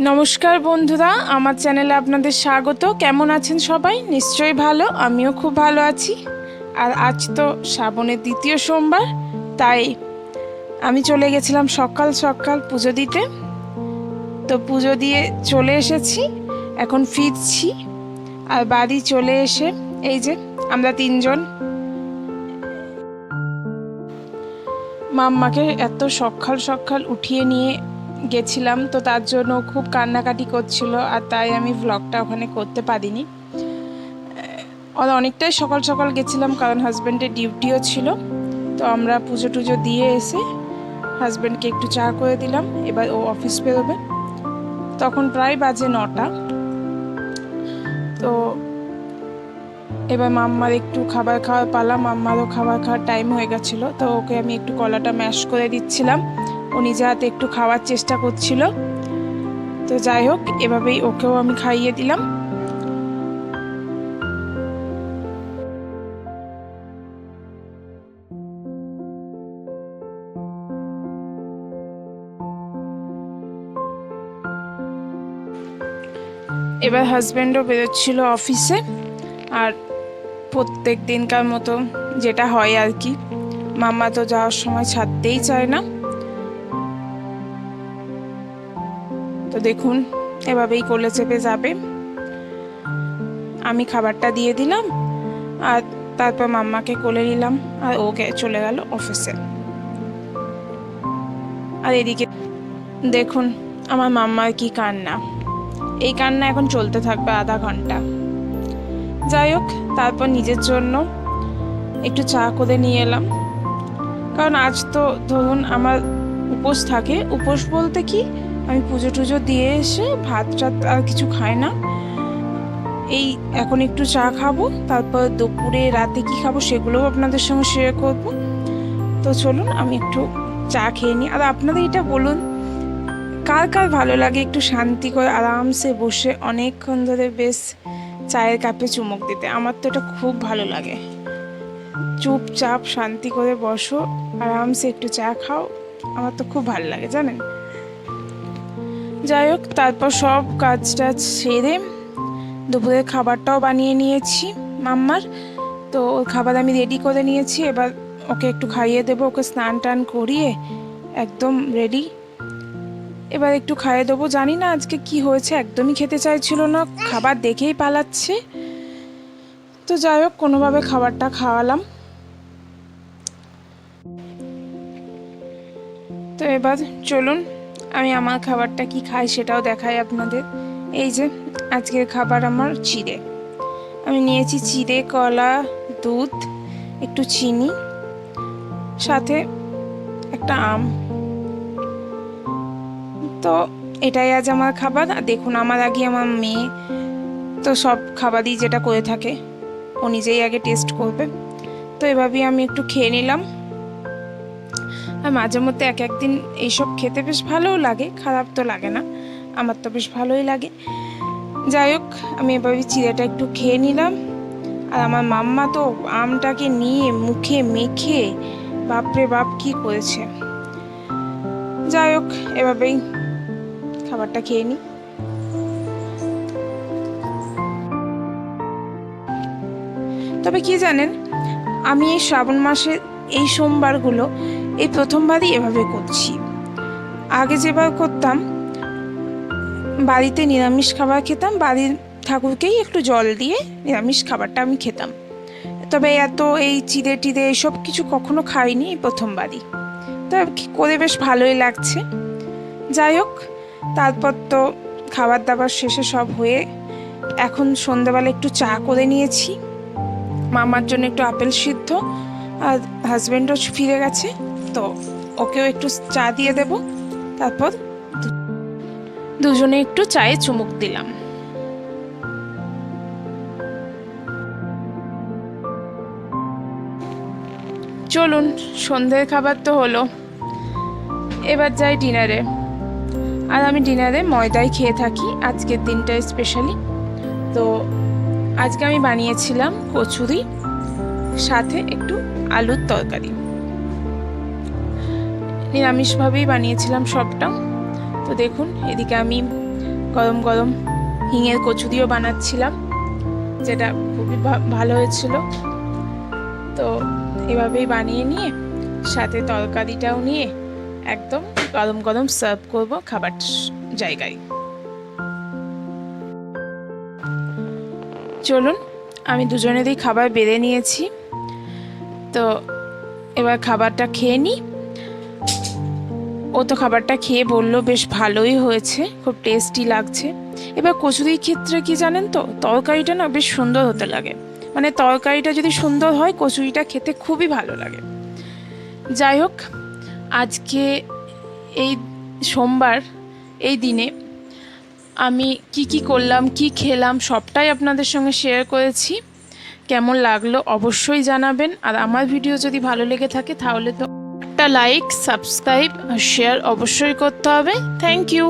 নমস্কার বন্ধুরা, আমার চ্যানেলে আপনাদের স্বাগত। কেমন আছেন সবাই? নিশ্চয়ই ভালো, আমিও খুব ভালো আছি। আর আজ তো শ্রাবণের দ্বিতীয় সোমবার, তাই আমি চলে গেছিলাম সকাল সকাল পুজো দিতে। তো পুজো দিয়ে চলে এসেছি, এখন ফিরছি। আর বাড়ি চলে এসে, এই যে আমরা তিনজন। মাম্মাকে এত সকাল সকাল উঠিয়ে নিয়ে গেছিলাম, তো তার জন্য খুব কান্নাকাটি করছিল আর তাই আমি ভ্লগটা ওখানে করতে পারিনি। অনেকটাই সকাল সকাল গেছিলাম কারণ হাজব্যান্ডের ডিউটিও ছিল, তো আমরা পুজো টুজো দিয়ে এসে হাজব্যান্ডকে একটু চা করে দিলাম, এবার ও অফিস বেরোবে। তখন প্রায় বাজে নটা। তো এবার মাম্মার একটু খাবার খাওয়ার পালা, মাম্মারও খাবার খাওয়ার টাইম হয়ে গেছিল, তো ওকে আমি একটু কলাটা ম্যাশ করে দিচ্ছিলাম। নিজে হাতে একটু খাওয়ার চেষ্টা করছিল। তো যাই হোক, এভাবেই ওকেও আমি খাইয়ে দিলাম। এবার হাজব্যান্ডও বেরোচ্ছিল অফিসে আর প্রত্যেক দিনকার মতো যেটা হয় আর কি মাম্মা তো যাওয়ার সময় ছাড়তেই চায় না। তো দেখুন, এভাবেই কোলে চেপে যাবে। আমি খাবারটা দিয়ে দিলাম, আর তারপর মাম্মাকে কোলে নিলাম, আর ওকে চলে গেল অফিসে আর এদিকে দেখুন, আমার মাম্মার কি কান্না। এই কান্না এখন চলতে থাকবে আধা ঘণ্টা। যাই হোক, তারপর নিজের জন্য একটু চা করে নিয়ে এলাম। কারণ আজ তো ধরুন আমার উপোস থাকে। উপোস বলতে কি? আমি পুজো টুজো দিয়ে এসে ভাত টাত আর কিছু খাই না। এই এখন একটু চা খাব, তারপর দুপুরে রাতে কি খাব সেগুলোও আপনাদের সঙ্গে শেয়ার করব। তো চলুন, আমি একটু চা খেয়ে নিই। আর আপনাদের এটা বলুন, কার কার ভালো লাগে? একটু শান্তি করে আরামসে বসে অনেকক্ষণ ধরে বেশ চায়ের কাপে চুমুক দিতে। আমার তো এটা খুব ভালো লাগে। চুপচাপ শান্তি করে বসো, আরামসে একটু চা খাও। আমার তো খুব ভালো লাগে, জানেন? যাই হোক, তারপর সব কাজ টাজ সেরে দুপুরের খাবারটাও বানিয়ে নিয়েছি মাম্মার। তো ওর খাবার আমি রেডি করে নিয়েছি, এবার ওকে একটু খাইয়ে দেবো, ওকে স্নান টান করিয়ে একদম রেডি এবার একটু খাইয়ে দেবো, জানি না আজকে কি হয়েছে, একদমই খেতে চাইছিল না, খাবার দেখেই পালাচ্ছে। তো যাই হোক, কোনোভাবে খাবারটা খাওয়ালাম। তো এবার চলুন আমি আমার খাবারটা কি খাই সেটাও দেখাই আপনাদের। এই যে, আজকের খাবার আমার চিড়ে। আমি নিয়েছি চিড়ে, কলা, দুধ, একটু চিনি, সাথে একটা আম। তো এটাই আজ আমার খাবার। আর দেখুন, আমার আগে আমার মেয়ে তো সব খাবারই যেটা করে থাকে, ও নিজেই আগে টেস্ট করবে। তো এভাবেই আমি একটু খেয়ে নিলাম। আর মাঝে মধ্যে এক একদিন এইসব খেতে বেশ ভালোও লাগে, খারাপ তো লাগে না। আমার তো বেশ ভালোই লাগে। যাই হোক, আমি এভাবে চিড়েটা একটু খেয়ে নিলাম। আর আমার মাম্মা তো আমটাকে নিয়ে মুখে মেখে, বাপরে বাপ কি করেছে। যাই হোক, এভাবেই খাবারটা খেয়ে নিই তবে কি জানেন, আমি এই শ্রাবণ মাসের এই সোমবারগুলো এই প্রথমবারই এভাবে করছি। আগে যেবার করতাম, বাড়িতে নিরামিষ খাবার খেতাম, বাড়ির ঠাকুরকেই একটু জল দিয়ে নিরামিষ খাবারটা আমি খেতাম। তবে এত এই চিড়ে টিড়ে এসব কিছু কখনো খাইনি এই প্রথমবারই। তো করে বেশ ভালোই লাগছে। যাই হোক, তারপর তো খাবার দাবার শেষে সব হয়ে এখন সন্ধ্যাবেলা একটু চা করে নিয়েছি। মামার জন্য একটু আপেল সিদ্ধ আর হাজব্যান্ডও ফিরে গেছে। তো ওকেও একটু চা দিয়ে দেব। তারপর দুজনে একটু চায়ে চুমুক দিলাম। চলুন, সন্ধ্যের খাবার তো হলো। এবার যাই ডিনারে। আর আমি ডিনারে ময়দাই খেয়ে থাকি, আজকের দিনটায় স্পেশালি তো আজকে আমি বানিয়েছিলাম কচুরি, সাথে একটু আলুর তরকারি। নিরামিষভাবেই বানিয়েছিলাম সবটা। তো দেখুন, এদিকে আমি গরম গরম হিঙের কচুরিও বানাচ্ছিলাম, যেটা খুবই ভালো হয়েছিল। তো এভাবেই বানিয়ে নিয়ে, সাথে তরকারিটাও নিয়ে একদম গরম গরম সার্ভ করব খাবার জায়গায়। চলুন, আমি দুজনেরই খাবার বেড়ে নিয়েছি। তো এবার খাবারটা খেয়ে নিই। ও তো খাবারটা খেয়ে বলল, বেশ ভালোই হয়েছে, খুব টেস্টি লাগছে। এবার কচুরির ক্ষেত্রে কি জানেন তো, তরকারিটা না বেশ সুন্দর হতে লাগে। মানে তরকারিটা যদি সুন্দর হয়, কচুরিটা খেতে খুবই ভালো লাগে। যাই হোক, আজকে এই সোমবার, এই দিনে আমি কি কি করলাম, কি খেলাম, সবটাই আপনাদের সঙ্গে শেয়ার করেছি। কেমন লাগল অবশ্যই জানাবেন। আর আমার ভিডিও যদি ভালো লেগে থাকে, তাহলে তো একটা লাইক সাবস্ক্রাইব আর শেয়ার অবশ্যই করতে হবে। Thank you